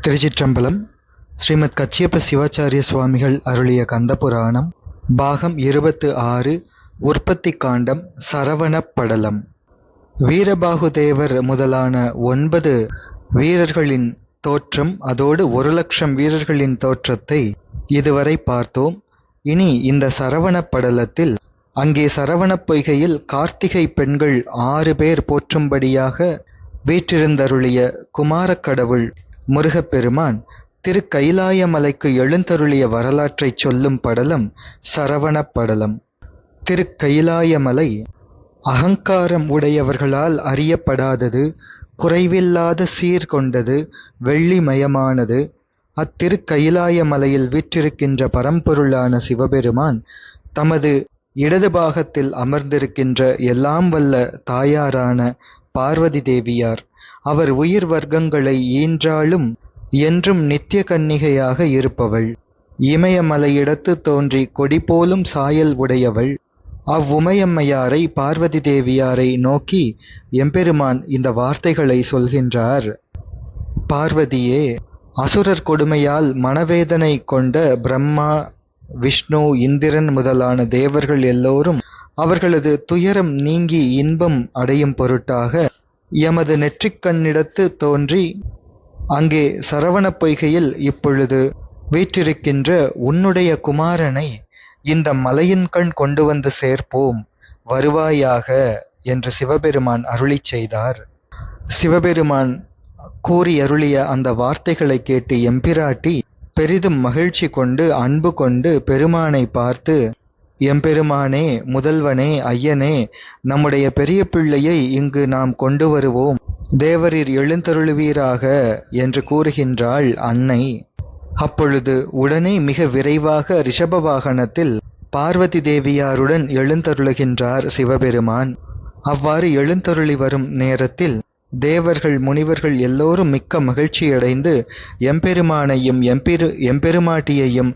திருச்சிற்றம்பலம் ஸ்ரீமத் கச்சியப்ப சிவாச்சாரிய சுவாமிகள் அருளிய கந்தபுராணம் பாகம் இருபத்து ஆறு உற்பத்தி காண்டம் சரவணப் படலம் வீரபாகுதேவர் முதலான ஒன்பது வீரர்களின் தோற்றம் அதோடு ஒரு லட்சம் வீரர்களின் தோற்றத்தை இதுவரை பார்த்தோம். இனி இந்த சரவணப் படலத்தில் அங்கே சரவணப் பொய்கையில் கார்த்திகை பெண்கள் ஆறு பேர் போற்றும்படியாக வீற்றிருந்தருளிய குமாரக் கடவுள் முருகப்பெருமான் திரு கைலாயமலைக்கு எழுந்தருளிய வரலாற்றைச் சொல்லும் படலம் சரவணப் படலம். திரு கைலாயமலை அகங்காரம் உடையவர்களால் அறியப்படாதது குறைவில்லாத சீர் கொண்டது வெள்ளிமயமானது. அத்திரு கைலாய மலையில் வீற்றிருக்கின்ற பரம்பொருளான சிவபெருமான் தமது இடது பாகத்தில் அமர்ந்திருக்கின்ற எல்லாம் வல்ல தாயாரான பார்வதி தேவியார். அவர் உயிர் வர்க்கங்களை ஈன்றாலும் என்றும் நித்திய கன்னிகையாக இருப்பவள். இமயமலையிடத்து தோன்றி கொடி போலும் சாயல் உடையவள். அவ்வுமையம்மையாரை பார்வதி தேவியாரை நோக்கி எம்பெருமான் இந்த வார்த்தைகளை சொல்கின்றார். பார்வதியே அசுரர் கொடுமையால் மனவேதனை கொண்ட பிரம்மா விஷ்ணு இந்திரன் முதலான தேவர்கள் எல்லோரும் அவர்களது துயரம் நீங்கி இன்பம் அடையும் பொருட்டாக எமது நெற்றிக்கண்ணிடத்து தோன்றி அங்கே சரவணப் பொய்கையில் இப்பொழுது வீற்றிருக்கின்ற உன்னுடைய குமாரனை இந்த மலையின் கண் கொண்டு வந்து சேர்ப்போம். வருவாயாக என்று சிவபெருமான் அருளிச் செய்தார். சிவபெருமான் கூறி அருளிய அந்த வார்த்தைகளை கேட்டு எம்பிராட்டி பெரிதும் மகிழ்ச்சி கொண்டு அன்பு கொண்டு பெருமானை பார்த்து எம்பெருமானே முதல்வனே ஐயனே நம்முடைய பெரிய பிள்ளையை இங்கு நாம் கொண்டு வருவோம். தேவரீர் எழுந்தருளுவீராக என்று கூறுகின்றாள் அன்னை. அப்பொழுது உடனே மிக விரைவாக ரிஷப வாகனத்தில் பார்வதி தேவியாருடன் எழுந்தருளுகின்றார் சிவபெருமான். அவ்வாறு எழுந்தருளி வரும் நேரத்தில் தேவர்கள் முனிவர்கள் எல்லோரும் மிக்க மகிழ்ச்சியடைந்து எம்பெருமானையும் எம்பெரு எம்பெருமாட்டியையும்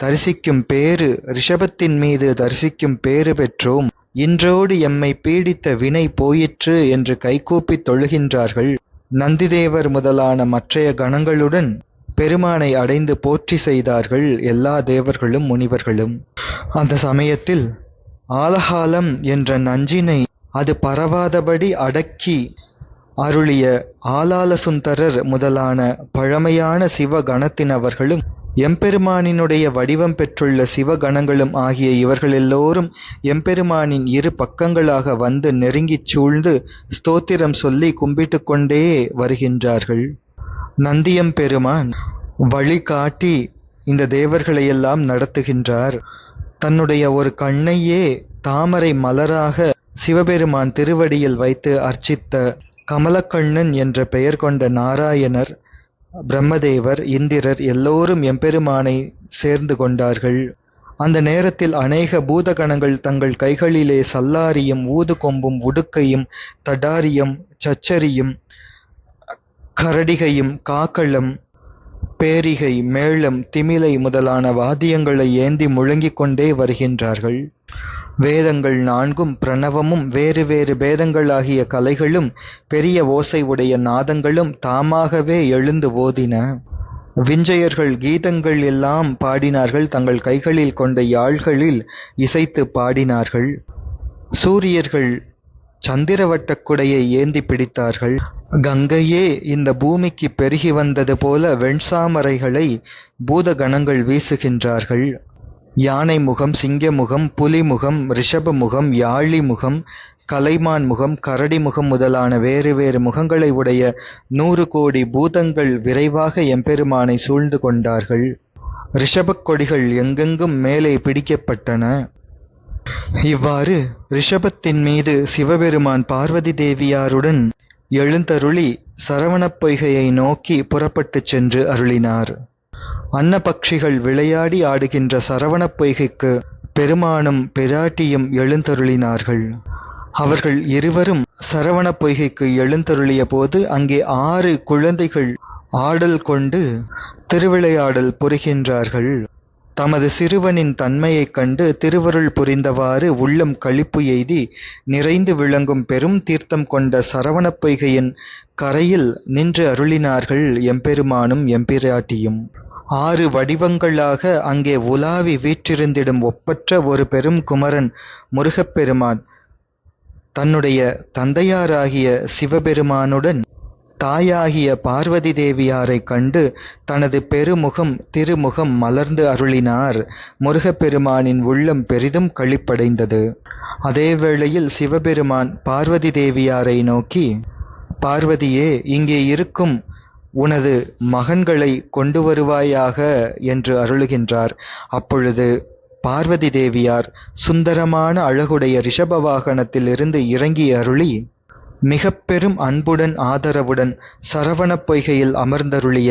தரிசிக்கும் பேறு ரிஷபத்தின் மீது தரிசிக்கும் பேறு பெற்றோம். இன்றோடு எம்மை பீடித்த வினை போயிற்று என்று கைகூப்பித் தொழுகின்றார்கள். நந்திதேவர் முதலான மற்றைய கணங்களுடன் பெருமானை அடைந்து போற்றி செய்தார்கள் எல்லா தேவர்களும் முனிவர்களும். அந்த சமயத்தில் ஆலகாலம் என்ற நஞ்சினை அது பரவாதபடி அடக்கி அருளிய ஆலாலசுந்தரர் முதலான பழமையான சிவ கணத்தினவர்களும் எம்பெருமானினுடைய வடிவம் பெற்றுள்ள சிவகணங்களும் ஆகிய இவர்கள் எல்லோரும் எம்பெருமானின் இரு பக்கங்களாக வந்து நெருங்கிச் சூழ்ந்து ஸ்தோத்திரம் சொல்லி கும்பிட்டு கொண்டே வருகின்றார்கள். நந்தியம்பெருமான் வழி காட்டி இந்த தேவர்களையெல்லாம் நடத்துகின்றார். தன்னுடைய ஒரு கண்ணையே தாமரை மலராக சிவபெருமான் திருவடியில் வைத்து அர்ச்சித்த கமலக்கண்ணன் என்ற பெயர் கொண்ட நாராயணர் பிரம்மதேவர் இந்திரர் எல்லோரும் எம்பெருமானை சேர்ந்து கொண்டார்கள். அந்த நேரத்தில் அநேக பூதகணங்கள் தங்கள் கைகளிலே சல்லாரியும் ஊது கொம்பும் உடுக்கையும் தடாரியும் சச்சரியும் கரடிகையும் காக்களம் பேரிகை மேளம் திமிலை முதலான வாத்தியங்களை ஏந்தி முழங்கிக் கொண்டே வருகின்றார்கள். வேதங்கள் நான்கும் பிரணவமும் வேறு வேறு பேதங்களாகிய கலைகளும் பெரிய ஓசை உடைய நாதங்களும் தாமாகவே எழுந்து ஓதின. விஞ்சையர்கள் கீதங்கள் எல்லாம் பாடினார்கள் தங்கள் கைகளில் கொண்ட யாழ்களில் இசைத்து பாடினார்கள். சூரியர்கள் சந்திரவட்டக் குடையை ஏந்தி பிடித்தார்கள். கங்கையே இந்த பூமிக்கு பெருகி வந்தது போல வெண்சாமரைகளை பூதகணங்கள் வீசுகின்றார்கள். யானை முகம் சிங்க முகம் புலி முகம் ரிஷப முகம் யாழி முகம் கலைமான் முகம் கரடி முகம் முதலான வேறு வேறு முகங்களை உடைய நூறு கோடி பூதங்கள் விரைவாக எம்பெருமானை சூழ்ந்து கொண்டார்கள். ரிஷபக் கொடிகள் எங்கெங்கும் மேலே பிடிக்கப்பட்டன. இவ்வாறு ரிஷபத்தின் மீது சிவபெருமான் பார்வதி தேவியாருடன் எழுந்தருளி சரவணப் பொய்கையை நோக்கி புறப்பட்டுச் சென்று அருளினார். அன்னபக்ஷிகள் விளையாடி ஆடுகின்ற சரவணப் பொய்கைக்கு பெருமானும் பிராட்டியும் எழுந்தருளினார்கள் அவர்கள் இருவரும் சரவண பொய்கைக்கு எழுந்தருளிய போது அங்கே ஆறு குழந்தைகள் ஆடல் கொண்டு திருவிளையாடல் புரிகின்றார்கள் தமது சிறுவனின் தன்மையைக் கண்டு திருவருள் புரிந்தவாறு உள்ளம் களிப்பு எய்தி நிறைந்து விளங்கும் பெரும் தீர்த்தம் கொண்ட சரவணப் பொய்கையின் கரையில் நின்று அருளினார்கள் எம்பெருமானும் எம்பிராட்டியும். ஆறு வடிவங்களாக அங்கே உலாவி வீற்றிருந்திடும் ஒப்பற்ற ஒரு பெரும் குமரன் முருகப்பெருமான் தன்னுடைய தந்தையாராகிய சிவபெருமானுடன் தாயாகிய பார்வதி தேவியாரைக் கண்டு தனது பெருமுகம் திருமுகம் மலர்ந்து அருளினார். முருகப்பெருமானின் உள்ளம் பெரிதும் களிப்படைந்தது. அதே வேளையில் சிவபெருமான் பார்வதி தேவியாரை நோக்கி, பார்வதியே, இங்கே இருக்கும் உனது மகன்களை கொண்டு வருவாயாக என்று அருளுகின்றார். அப்பொழுது பார்வதி தேவியார் சுந்தரமான அழகுடைய ரிஷப வாகனத்தில் இருந்து இறங்கி அருளி, மிக பெரும் அன்புடன் ஆதரவுடன் சரவணப் பொய்கையில் அமர்ந்தருளிய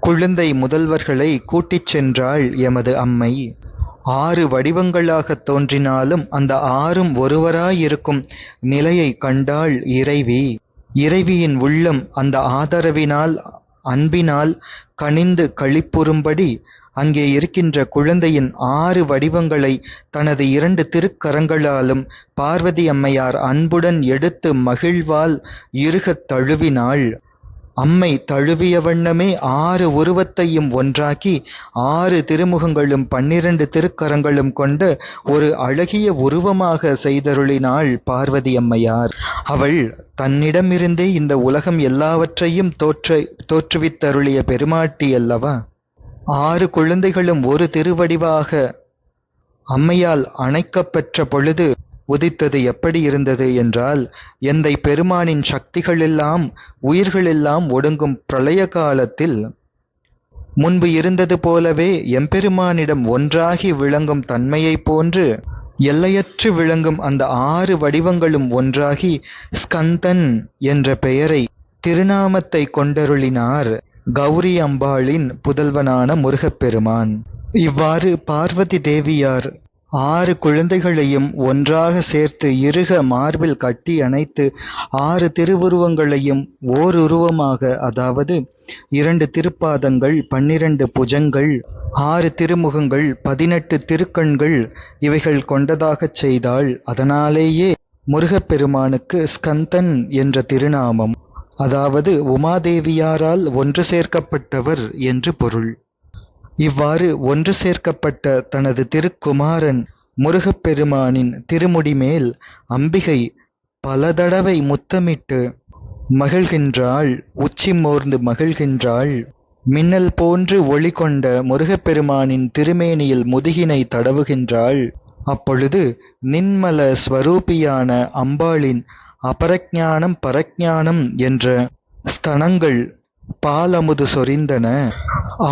குழந்தை முதல்வர்களை கூட்டிச் சென்றாள் எமது அம்மை. ஆறு வடிவங்களாகத் தோன்றினாலும் அந்த ஆறும் ஒருவராயிருக்கும் நிலையைக் கண்டாள் இறைவி. இறைவியின் உள்ளம் அந்த ஆதரவினால் அன்பினால் கனிந்து களிப்புறும்படி அங்கே இருக்கின்ற குழந்தையின் ஆறு வடிவங்களை தனது இரண்டு திருக்கரங்களாலும் பார்வதி அம்மையார் அன்புடன் எடுத்து மகிழ்வால் இருகத் தழுவினாள். அம்மை தழுவிய வண்ணமே ஆறு உருவத்தையும் ஒன்றாக்கி ஆறு திருமுகங்களும் பன்னிரண்டு திருக்கரங்களும் கொண்ட ஒரு அழகிய உருவமாக செய்தருளினாள் பார்வதி அம்மையார். அவள் தன்னிடமிருந்தே இந்த உலகம் எல்லாவற்றையும் தோற்றுவித்தருளிய பெருமாட்டி அல்லவா? ஆறு குழந்தைகளும் ஒரு திருவடிவாக அம்மையால் அணைக்கப்பெற்ற பொழுது உதித்தது எப்படி இருந்தது என்றால், எந்தை பெருமானின் சக்திகளெல்லாம் உயிர்களெல்லாம் ஒடுங்கும் பிரளய காலத்தில் முன்பு இருந்தது போலவே எம்பெருமானிடம் ஒன்றாகி விளங்கும் தன்மையைப் போன்று எல்லையற்று விளங்கும் அந்த ஆறு வடிவங்களும் ஒன்றாகி ஸ்கந்தன் என்ற பெயரை திருநாமத்தை கொண்டருளினார் கௌரி அம்பாளின் புதல்வனான முருகப்பெருமான். இவ்வாறு பார்வதி தேவியார் ஆறு குழந்தைகளையும் ஒன்றாக சேர்த்து இறுக மார்பில் கட்டி அணைத்து ஆறு திருவுருவங்களையும் ஓருருவமாக அதாவது இரண்டு திருப்பாதங்கள் பன்னிரண்டு புஜங்கள் ஆறு திருமுகங்கள் பதினெட்டு திருக்கண்கள் இவைகள் கொண்டதாகச் செய்தாள். அதனாலேயே முருகப்பெருமானுக்கு ஸ்கந்தன் என்ற திருநாமம் அதாவது உமாதேவியாரால் ஒன்று சேர்க்கப்பட்டவர் என்று பொருள். இவ்வாறு ஒன்று சேர்க்கப்பட்ட தனது திருக்குமாரன் முருகப்பெருமானின் திருமுடிமேல் அம்பிகை பல தடவை முத்தமிட்டு மகிழ்கின்றாள் உச்சி மோர்ந்து மகிழ்கின்றாள். மின்னல் போன்று ஒளி கொண்ட முருகப்பெருமானின் திருமேனியில் முதுகினை தடவுகின்றாள். அப்பொழுது நின்மல ஸ்வரூபியான அம்பாளின் அபரஜானம் பரஜானம் என்ற ஸ்தனங்கள் பாலமுது சொரிந்தன.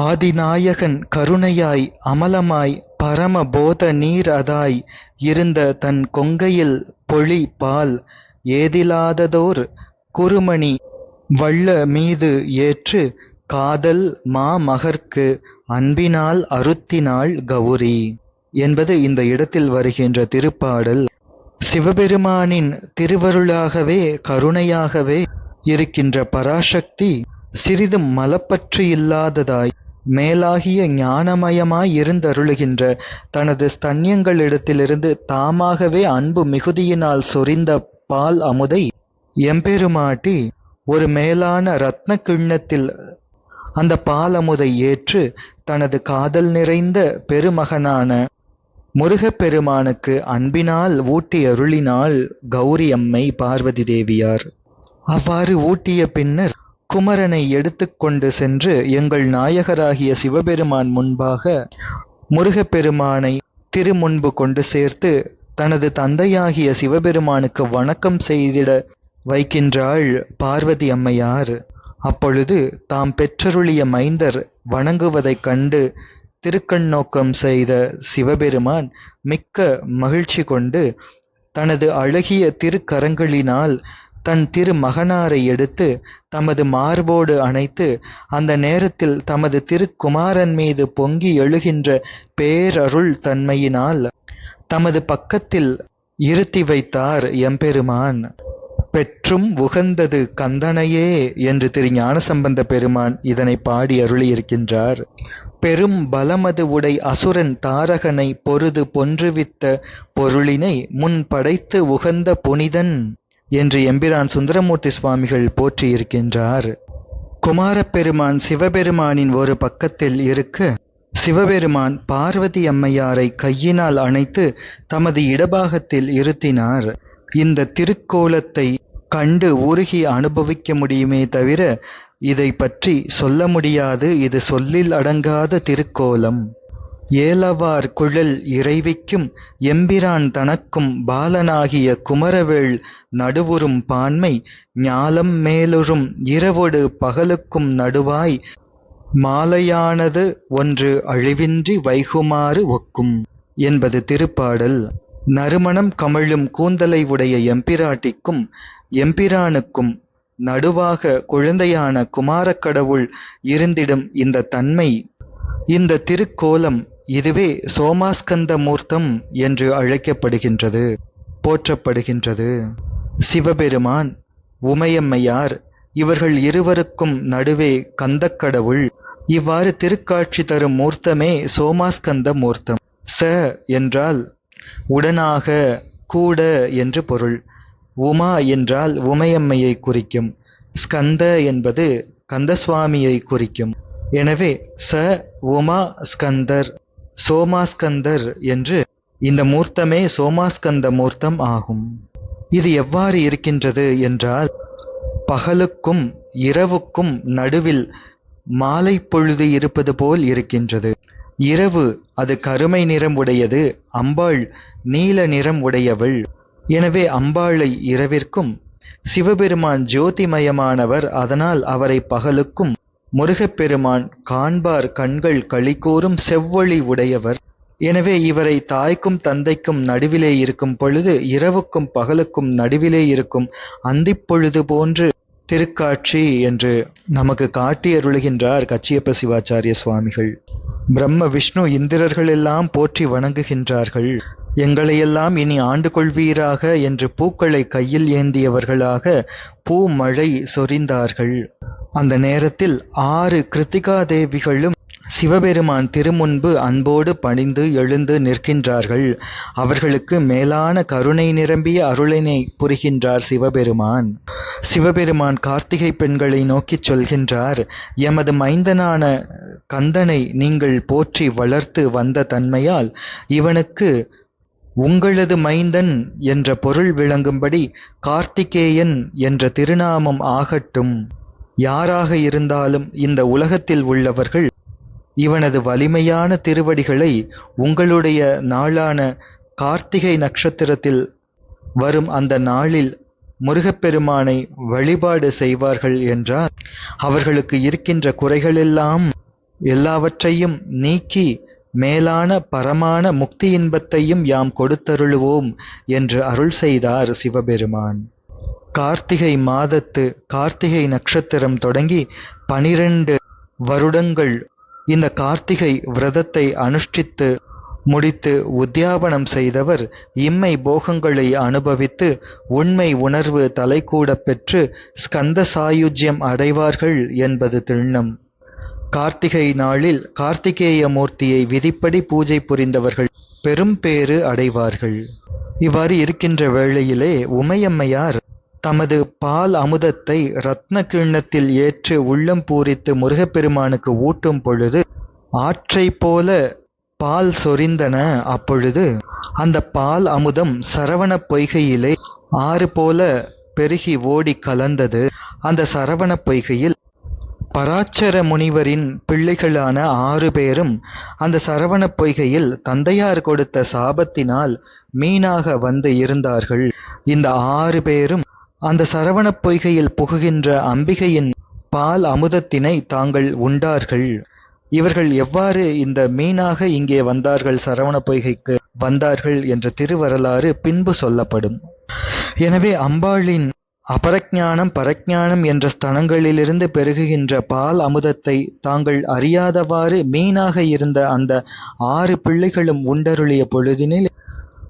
ஆதிநாயகன் கருணையாய் அமலமாய் பரம போத நீர் அதாய் இருந்த தன் கொங்கையில் பொழி பால் ஏதிலாததோர் குருமணி வள்ள மீது ஏற்று காதல் மாமகர்க்கு அன்பினால் அருத்தினாள் கௌரி என்பது இந்த இடத்தில் வருகின்ற திருப்பாடல். சிவபெருமானின் திருவருளாகவே கருணையாகவே இருக்கின்ற பராசக்தி சிறிதும் மலப்பற்று இல்லாததாய் மேலாகிய ஞானமயமாயிருந்தருளுகின்ற தனது ஸ்தன்யங்களிடத்திலிருந்து தாமாகவே அன்பு மிகுதியினால் சொரிந்த பால் அமுதை எம்பெருமாட்டி ஒரு மேலான ரத்ன கிண்ணத்தில் அந்த பாலமுதை ஏற்று தனது காதல் நிறைந்த பெருமகனான முருகப்பெருமானுக்கு அன்பினால் ஊட்டி அருளினாள் கௌரி அம்மை பார்வதி தேவியார். அவ்வாறு ஊட்டிய பின்னர் குமரனை எடுத்துக் கொண்டு சென்று எங்கள் நாயகராகிய சிவபெருமான் முன்பாக முருகப்பெருமானை திருமுன்பு கொண்டு சேர்த்து தனது தந்தையாகிய சிவபெருமானுக்கு வணக்கம் செய்திட வைக்கின்றாள் பார்வதி அம்மையார். அப்பொழுது தாம் பெற்றருளிய மைந்தர் வணங்குவதைக் கண்டு திருக்கண்ணோக்கம் செய்த சிவபெருமான் மிக்க மகிழ்ச்சி கொண்டு தனது அழகிய திருக்கரங்களினால் தன் திருமகனாரை எடுத்து தமது மார்போடு அணைத்து அந்த நேரத்தில் தமது திருக்குமாரன் மீது பொங்கி எழுகின்ற பேரருள் தன்மையினால் தமது பக்கத்தில் இருத்தி வைத்தார் எம்பெருமான். பெற்றும் உகந்தது கந்தனையே என்று திரு ஞானசம்பந்த பெருமான் இதனை பாடி அருளியிருக்கின்றார் பெரும் பலமது உடை அசுரன் தாரகனை பொருது பொன்றுவித்த பொருளினை முன் படைத்து உகந்த புனிதன் என்று எம்பிரான் சுந்தரமூர்த்தி சுவாமிகள் போற்றியிருக்கின்றார். குமாரப்பெருமான் சிவபெருமானின் ஒரு பக்கத்தில் இருக்க சிவபெருமான் பார்வதி அம்மையாரை கையினால் அணைத்து தமது இடபாகத்தில் இருத்தினார். இந்த திருக்கோலத்தை கண்டு உருகி அனுபவிக்க முடியுமே தவிர இதை பற்றி சொல்ல முடியாது. இது சொல்லில் அடங்காத திருக்கோலம். ஏலவார் குழல் இறைவிக்கும் எம்பிரான் தனக்கும் பாலனாகிய குமரவேள் நடுவுறும் பான்மை ஞாலம் மேலுறும் இரவொடு பகலுக்கும் நடுவாய் மாலையானது ஒன்று அழிவின்றி வைகுமாறு ஒக்கும். என்பது திருப்பாடல். நறுமணம் கமழும் கூந்தலை உடைய எம்பிராட்டிக்கும் எம்பிரானுக்கும் நடுவாக குழந்தையான குமாரக்கடவுள் இருந்திடும் இந்த தன்மை. இந்த திருக்கோலம் இதுவே சோமாஸ்கந்த மூர்த்தம் என்று அழைக்கப்படுகின்றது போற்றப்படுகின்றது. சிவபெருமான் உமையம்மையார் இவர்கள் இருவருக்கும் நடுவே கந்தக்கடவுள். இவ்வாறு திருக்காட்சி தரும் மூர்த்தமே சோமாஸ்கந்த மூர்த்தம் ச என்றால் உடனாக கூட என்று பொருள். உமா என்றால் உமையம்மையை குறிக்கும். ஸ்கந்த என்பது கந்தசுவாமியை குறிக்கும். எனவே ச உமா ஸ்கந்தர். சோமாஸ்கந்தர் என்று இந்த மூர்த்தமே சோமாஸ்கந்த மூர்த்தம் ஆகும். இது எவ்வாறு இருக்கின்றது என்றால் பகலுக்கும் இரவுக்கும் நடுவில் மாலை பொழுது இருப்பது போல் இருக்கின்றது. இரவு அது கருமை நிறம் உடையது அம்பாள் நீல நிறம் உடையவள். எனவே அம்பாளை இரவிற்கும் சிவபெருமான் ஜோதிமயமானவர் அதனால் அவரை பகலுக்கும் முருகப்பெருமான் காண்பார் கண்கள் களிகூறும் செவ்வொளி உடையவர். எனவே இவரை தாய்க்கும் தந்தைக்கும் நடுவிலே இருக்கும் பொழுது இரவுக்கும் பகலுக்கும் நடுவிலே இருக்கும் அந்திப்பொழுது போன்று திருக்காட்சி என்று நமக்கு காட்டியருளுகின்றார் கச்சியப்ப சிவாச்சாரிய சுவாமிகள். பிரம்ம விஷ்ணு இந்திரர்கள் எல்லாம் போற்றி வணங்குகின்றார்கள். எங்களையெல்லாம் இனி ஆண்டு கொள்வீராக என்று பூக்களை கையில் ஏந்தியவர்களாக பூ மழை சொரிந்தார்கள். அந்த நேரத்தில் ஆறு கிருத்திகா தேவிகளும் சிவபெருமான் திருமுன்பு அன்போடு பணிந்து எழுந்து நிற்கின்றார்கள். அவர்களுக்கு மேலான கருணை நிரம்பிய அருளினை புரிகின்றார் சிவபெருமான். சிவபெருமான் கார்த்திகை பெண்களை நோக்கிச் சொல்கின்றார் எமது மைந்தனான கந்தனை நீங்கள் போற்றி வளர்த்து வந்த தன்மையால் இவனுக்கு உங்களது மைந்தன் என்ற பொருள் விளங்கும்படி கார்த்திகேயன் என்ற திருநாமம் ஆகட்டும். யாராக இருந்தாலும் இந்த உலகத்தில் உள்ளவர்கள் இவனது வலிமையான திருவடிகளை உங்களுடைய நாளான கார்த்திகை நட்சத்திரத்தில் வரும் அந்த நாளில் முருகப்பெருமானை வழிபாடு செய்வார்கள் என்றால் அவர்களுக்கு இருக்கின்ற குறைகளெல்லாம் எல்லாவற்றையும் நீக்கி மேலான பரமான முக்தி இன்பத்தையும் யாம் கொடுத்தருளுவோம் என்று அருள் செய்தார் சிவபெருமான். கார்த்திகை மாதத்து கார்த்திகை நட்சத்திரம் தொடங்கி பனிரெண்டு வருடங்கள் இந்த கார்த்திகை விரதத்தை அனுஷ்டித்து முடித்து உத்தியாபனம் செய்தவர் இம்மை போகங்களை அனுபவித்து உண்மை உணர்வு தலைகூடப் பெற்று ஸ்கந்த சாயுஜ்யம் அடைவார்கள் என்பது திண்ணம் கார்த்திகை நாளில் கார்த்திகேய மூர்த்தியை விதிப்படி பூஜை புரிந்தவர்கள் பெரும் பேறு அடைவார்கள். இவ்வாறு இருக்கின்ற வேளையிலே உமையம்மையார் தமது பால் அமுதத்தை ரத்ன கிண்ணத்தில் ஏற்று உள்ளம் பூரித்து முருகப்பெருமானுக்கு ஊட்டும் பொழுது ஆற்றை போல பால் சொரிந்தன. அப்பொழுது அந்த பால் அமுதம் சரவண பொய்கையிலே ஆறு போல பெருகி ஓடி கலந்தது. அந்த சரவண பொய்கையில் பராச்சர முனிவரின் பிள்ளைகளான ஆறு பேரும் அந்த சரவண பொய்கையில் தந்தையார் கொடுத்த சாபத்தினால் மீனாக வந்து இருந்தார்கள். இந்த ஆறு பேரும் அந்த சரவண பொய்கையில் புகுகின்ற அம்பிகையின் பால் அமுதத்தினை தாங்கள் உண்டார்கள். இவர்கள் எவ்வாறு இந்த மீனாக இங்கே வந்தார்கள் சரவண பொய்கைக்கு வந்தார்கள் என்ற திருவரலாறு பின்பு சொல்லப்படும். எனவே அம்பாளின் அபரஜானம் பரஜானம் என்ற ஸ்தனங்களிலிருந்து பெருகுகின்ற பால் அமுதத்தை தாங்கள் அறியாதவாறு மீனாக இருந்த அந்த ஆறு பிள்ளைகளும் உண்டருளிய பொழுதினில்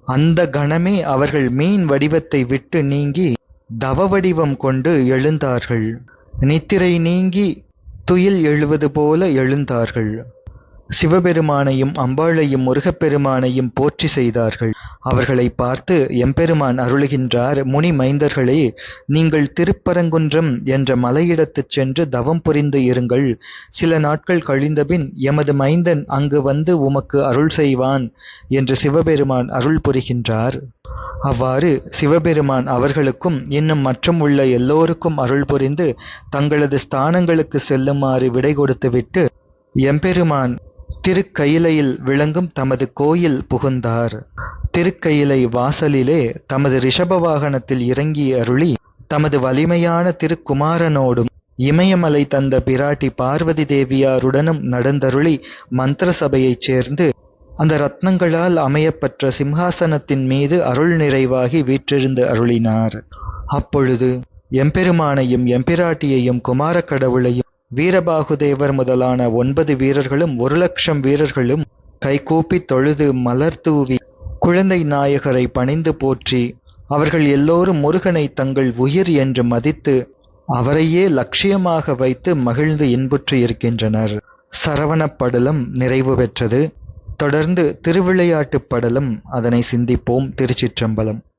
அந்த கணமே அவர்கள் மீன் வடிவத்தை விட்டு நீங்கி தவவடிவம் கொண்டு எழுந்தார்கள். நித்திரை நீங்கி துயில் எழுவது போல எழுந்தார்கள். சிவபெருமானையும் அம்பாளையும் முருகப்பெருமானையும் போற்றி செய்தார்கள். அவர்களை பார்த்து எம்பெருமான் அருளுகின்றார் முனி மைந்தர்களே நீங்கள் திருப்பரங்குன்றம் என்ற மலையிடத்துச் சென்று தவம் புரிந்து இருங்கள். சில நாட்கள் கழிந்தபின் எமது மைந்தன் அங்கு வந்து உமக்கு அருள் செய்வான் என்று சிவபெருமான் அருள் புரிகின்றார். அவ்வாறு சிவபெருமான் அவர்களுக்கும் இன்னும் மற்றும் உள்ள எல்லோருக்கும் அருள் புரிந்து தங்களது ஸ்தானங்களுக்கு செல்லுமாறு விடை கொடுத்துவிட்டு எம்பெருமான் திருக்கயிலையில் விளங்கும் தமது கோயில் புகுந்தார். திருக்கயிலை வாசலிலே தமது ரிஷப வாகனத்தில் இறங்கி அருளி தமது வலிமையான திருக்குமாரனோடும் இமயமலை தந்த பிராட்டி பார்வதி தேவியாருடனும் நடந்தருளி மந்திர சபையைச் சேர்ந்து அந்த ரத்னங்களால் அமையப்பெற்ற சிம்ஹாசனத்தின் மீது அருள் நிறைவாகி வீற்றிருந்து அருளினார். அப்பொழுது எம்பெருமானையும் எம்பிராட்டியையும் குமாரக் கடவுளையும் வீரபாகுதேவர் முதலான ஒன்பது வீரர்களும் ஒரு லட்சம் வீரர்களும் கைகூப்பித் தொழுது மலர் தூவி குழந்தை நாயகரை பணிந்து போற்றி அவர்கள் எல்லோரும் முருகனை தங்கள் உயிர் என்று மதித்து அவரையே லட்சியமாக வைத்து மகிழ்ந்து இன்புற்று இருக்கின்றனர். சரவணப் படலம் நிறைவு பெற்றது. தொடர்ந்து திருவிளையாட்டுப் படலம் அதனை சிந்திப்போம். திருச்சிற்றம்பலம்.